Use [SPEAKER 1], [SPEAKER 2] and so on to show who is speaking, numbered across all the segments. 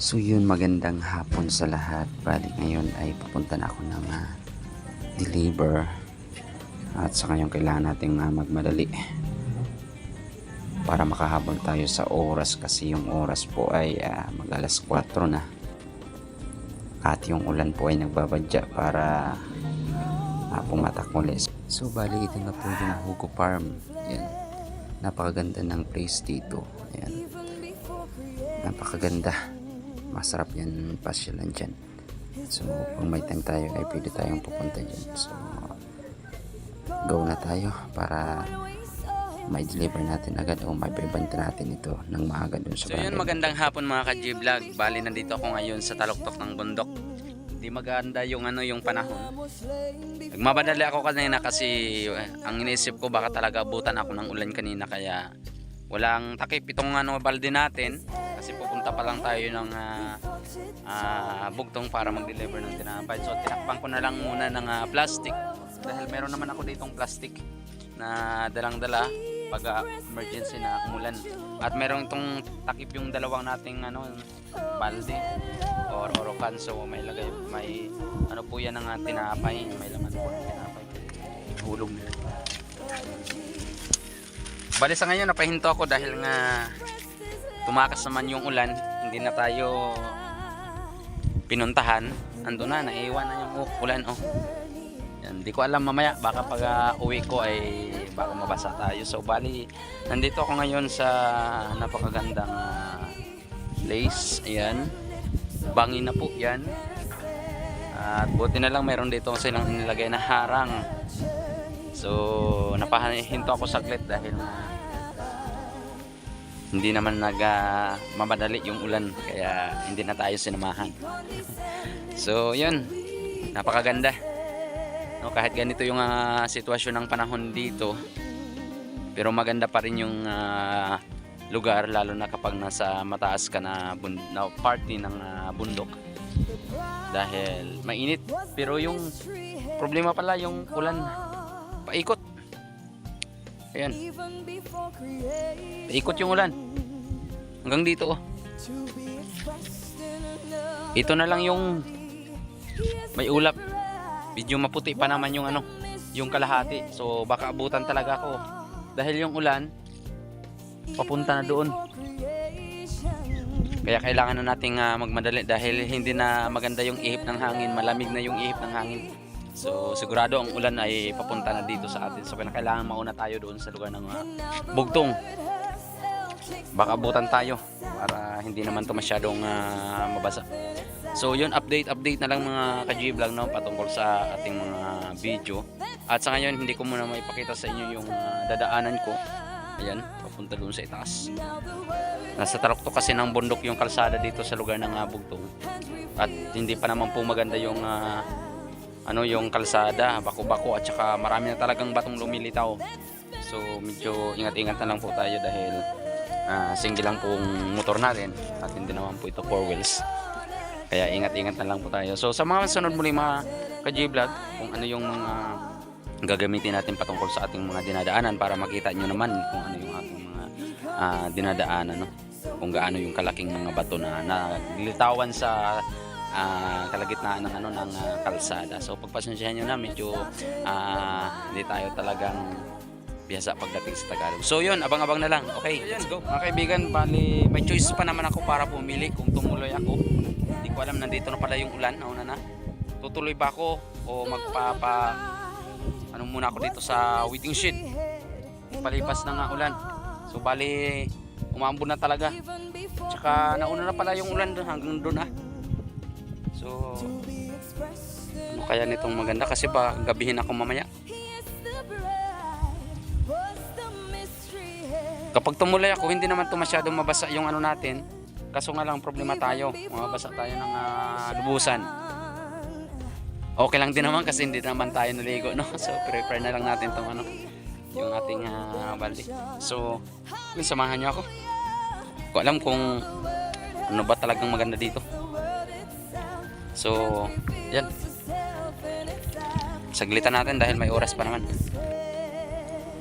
[SPEAKER 1] So yun, magandang hapon sa lahat. Bali ngayon ay pupunta na ako ng ah, deliver. At sa ngayon kailangan nating ah, magmadali. Para makahabol tayo sa oras kasi yung oras po ay ah, mag alas 4 na. At yung ulan po ay nagbabadya para ah, pumatak muli. So bali ito na po yung Hugo Farm. Yan. Napakaganda ng place dito. Ayan. Napakaganda. Masarap yan pasyalan dyan. So kung may time tayo ay pwede tayong pupunta dyan. So go na tayo para may deliver natin agad o may bebenta natin ito ng maaga dun sa
[SPEAKER 2] So yun, magandang hapon mga ka-G-Vlog. Bali, nandito ako ngayon sa taluktok ng bundok. Hindi maganda yung ano yung panahon. Nagmamadali ako kanina kasi eh, ang iniisip ko baka talaga abutan ako ng ulan kanina kaya walang takip itong ano balde natin kasi pupunta pa lang tayo ng ah, ah, bugtong para mag-deliver ng tinapay. So tinakpan ko na lang muna ng ah, plastic dahil meron naman ako ditong plastic na dalang-dala pag ah, emergency na umulan. At meron itong takip yung dalawang nating ano balde or orokan so may lagay may ano po yan ng ah, tinapay, may laman po ng tinapay. Hulog. Bali sa ngayon napahinto ako dahil nga tumakas naman yung ulan, hindi na tayo pinuntahan. Ando na, naiwan na yung u- ulan oh. Yan, di ko alam mamaya baka pag ah, uwi ko ay baka mabasa tayo. So bali nandito ako ngayon sa napakagandang ah, place. Ayan. Bangin na po 'yan. At buti na lang meron dito silang inilagay na harang. So napahinto ako saglit dahil hindi naman nag ah, mamadali yung ulan kaya hindi na tayo sinamahan. So, yun. Napakaganda. No, kahit ganito yung ah, sitwasyon ng panahon dito, pero maganda pa rin yung ah, lugar lalo na kapag nasa mataas ka na, bun- na party ng ah, bundok. Dahil mainit, pero yung problema pala yung ulan paikot. Ayan. Paikot yung ulan. Hanggang dito oh. Ito na lang yung may ulap. Medyo maputi pa naman yung ano, yung kalahati. So baka abutan talaga ako. Dahil yung ulan papunta na doon. Kaya kailangan na nating ah, magmadali dahil hindi na maganda yung ihip ng hangin, malamig na yung ihip ng hangin. So sigurado ang ulan ay papunta na dito sa atin. So kailangan mauna tayo doon sa lugar ng ah, Bugtong. Baka abutan tayo para hindi naman to masyadong ah, mabasa. So yun, update, update na lang mga ka-G-Vlog no, patungkol sa ating mga video. At sa ngayon, hindi ko muna maipakita sa inyo yung ah, dadaanan ko. Ayan, papunta doon sa itaas. Nasa tarokto kasi ng bundok yung kalsada dito sa lugar ng uh, Bugtong. At hindi pa naman po maganda yung ah, ano yung kalsada, bako-bako at saka marami na talagang batong lumilitaw. So medyo ingat-ingat na lang po tayo dahil ah, single lang pong motor natin at hindi naman po ito four wheels. Kaya ingat-ingat na lang po tayo. So sa mga sunod muli mga ka-G-Vlog, kung ano yung mga gagamitin natin patungkol sa ating mga dinadaanan para makita nyo naman kung ano yung ating mga ah, dinadaanan. No? Kung gaano yung kalaking mga bato na naglilitawan sa ah, kalagitnaan ng ano ng ah, kalsada. So pagpasensyahan niyo na medyo ah, hindi tayo talagang biyasa pagdating sa Tagalog. So yun, abang-abang na lang. Okay, let's go. Mga kaibigan, bali may choice pa naman ako para pumili kung tumuloy ako. Hindi ko alam nandito na pala yung ulan, nauna na. Tutuloy ba ako o magpapa ano muna ako dito sa waiting shed. Palipas na nga ulan. So bali umambon na talaga. Tsaka nauna na pala yung ulan hanggang doon ah. So ano kaya nitong maganda kasi ba gabihin ako mamaya. Kapag tumulay ako, hindi naman to masyadong mabasa yung ano natin. Kaso nga lang problema tayo. Mabasa tayo ng ah, lubusan. Okay lang din naman kasi hindi naman tayo naligo, no? So, prepare na lang natin tong ano, yung ating ah, balde. So, samahan niyo ako. Ko alam kung ano ba talagang maganda dito. So, yan. Saglitan natin dahil may oras pa naman.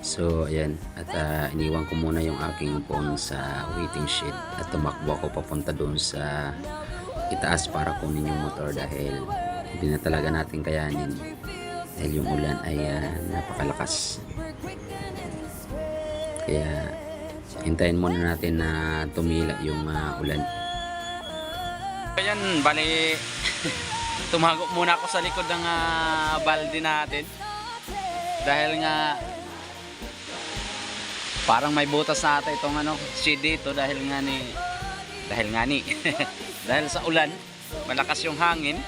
[SPEAKER 1] So, ayan. At ah, iniwan ko muna yung aking phone sa waiting shed. At tumakbo ako papunta doon sa itaas para kunin yung motor dahil hindi na talaga natin kayanin. Dahil yung ulan ay ah, napakalakas. Kaya, hintayin muna natin na tumila yung ah, ulan.
[SPEAKER 2] Ayan, bali tumago muna ako sa likod ng ah, balde natin. Dahil nga parang may butas na ata itong ano, shade dito dahil nga ni dahil nga ni dahil sa ulan, malakas yung hangin.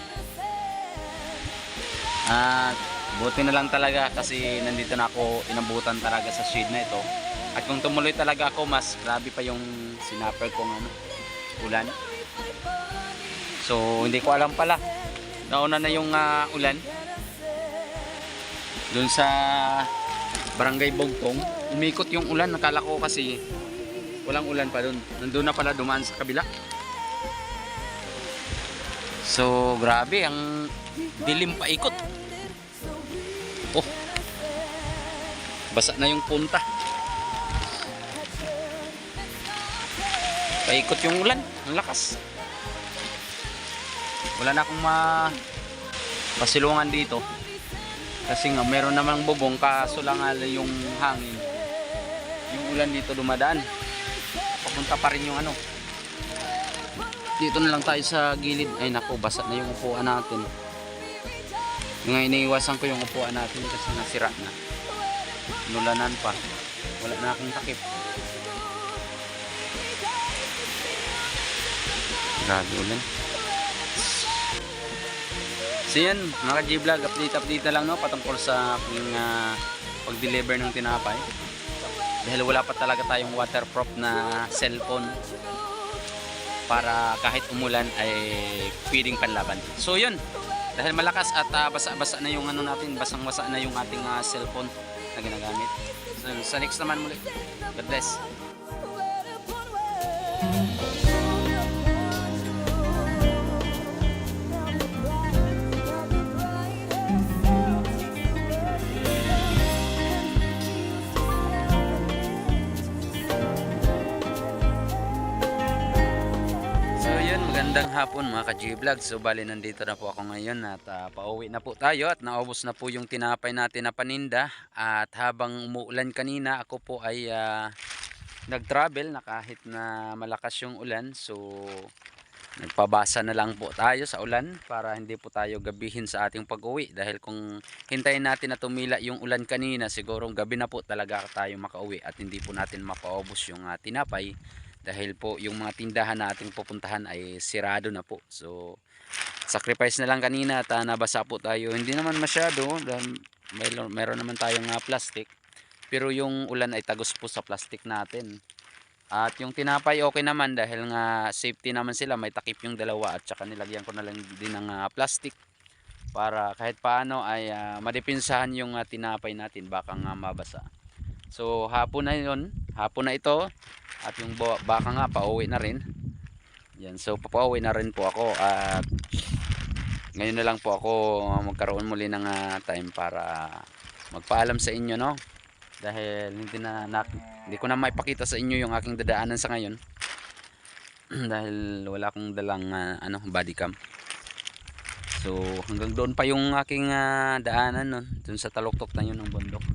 [SPEAKER 2] At buti na lang talaga kasi nandito na ako inabutan talaga sa shade na ito. At kung tumuloy talaga ako, mas grabe pa yung sinapper kong ano, ulan. So, hindi ko alam pala. Nauna na yung ah, ulan. Doon sa Barangay Bogtong, umikot yung ulan. Nakala ko kasi walang ulan pa doon. Nandun na pala dumaan sa kabila. So, grabe. Ang dilim pa ikot. Oh. Basa na yung punta. Paikot yung ulan. Ang lakas wala na akong ma pasilungan dito. Kasi nga meron namang bubong kaso lang yung hangin. Yung ulan dito dumadaan. Papunta pa rin yung ano. Dito na lang tayo sa gilid. Ay nako basa na yung upuan natin. Nga iniiwasan ko yung upuan natin kasi nasira na. Nulanan pa. Wala na akong takip. Grabe ulan So yan, mga G-Vlog, update update na lang no, patungkol sa aking ah, pag-deliver ng tinapay. Dahil wala pa talaga tayong waterproof na cellphone para kahit umulan ay pwedeng panlaban. So yun, dahil malakas at ah, basa-basa na yung ano natin, basang-basa na yung ating ah, cellphone na ginagamit. So sa next naman muli. God bless. Magandang hapon mga ka-G-Vlog. So bali nandito na po ako ngayon at ah, pauwi na po tayo at naubos na po yung tinapay natin na paninda. At habang umuulan kanina, ako po ay ah, nag-travel na kahit na malakas yung ulan. So nagpabasa na lang po tayo sa ulan para hindi po tayo gabihin sa ating pag-uwi. Dahil kung hintayin natin na tumila yung ulan kanina, sigurong gabi na po talaga tayo makauwi at hindi po natin mapaubos yung ah, tinapay dahil po yung mga tindahan na ating pupuntahan ay sirado na po. So sacrifice na lang kanina at ah, nabasa po tayo. Hindi naman masyado meron, meron naman tayong ah, plastic. Pero yung ulan ay tagos po sa plastic natin. At yung tinapay okay naman dahil nga safety naman sila. May takip yung dalawa at saka nilagyan ko na lang din ng ah, plastic para kahit paano ay ah, madipinsahan yung ah, tinapay natin baka nga mabasa. So hapon na yun, hapon na ito at yung ba- baka nga pauwi na rin. Yan, so papauwi na rin po ako at ngayon na lang po ako magkaroon muli ng ah, time para magpaalam sa inyo no. Dahil hindi na, na hindi ko na maipakita sa inyo yung aking dadaanan sa ngayon. Dahil wala akong dalang ah, ano body cam. So hanggang doon pa yung aking ah, daanan nun, dun sa taluktok na yun ng bundok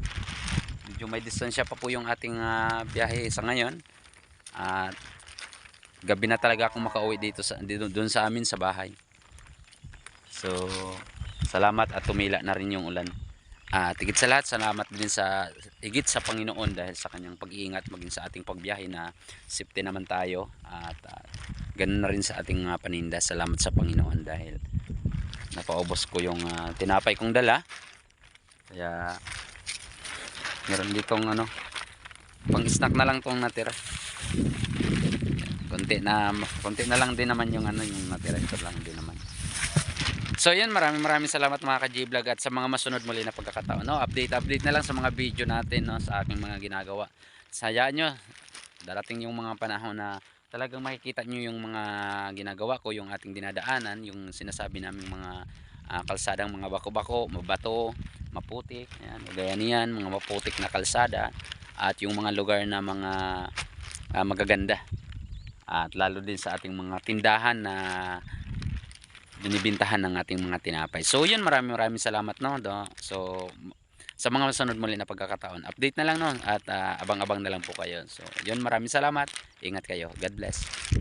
[SPEAKER 2] medyo may distansya pa po yung ating ah, biyahe sa ngayon. At gabi na talaga akong makauwi dito sa dito doon sa amin sa bahay. So salamat at tumila na rin yung ulan. At higit sa lahat salamat din sa higit sa Panginoon dahil sa kanyang pag-iingat maging sa ating pagbiyahe na safety naman tayo. At ah, ganun na rin sa ating ah, paninda. Salamat sa Panginoon dahil napaubos ko yung ah, tinapay kong dala. Kaya meron ditong ano pang snack na lang tong natira. Konti na konti na lang din naman yung ano yung natira. Ito lang din naman. So yun maraming maraming salamat mga ka vlog at sa mga masunod muli na pagkakataon. No update update na lang sa mga video natin no sa aking mga ginagawa. Sayaan nyo darating yung mga panahon na talagang makikita nyo yung mga ginagawa ko yung ating dinadaanan yung sinasabi naming mga ah, kalsadang mga bako-bako mabato maputik, ayan, gaya niyan, mga maputik na kalsada at yung mga lugar na mga ah, magaganda. At lalo din sa ating mga tindahan na binibintahan ng ating mga tinapay. So yun, maraming maraming salamat no. Do. So sa mga masunod muli na pagkakataon, update na lang no at ah, abang-abang na lang po kayo. So yun, maraming salamat. Ingat kayo. God bless.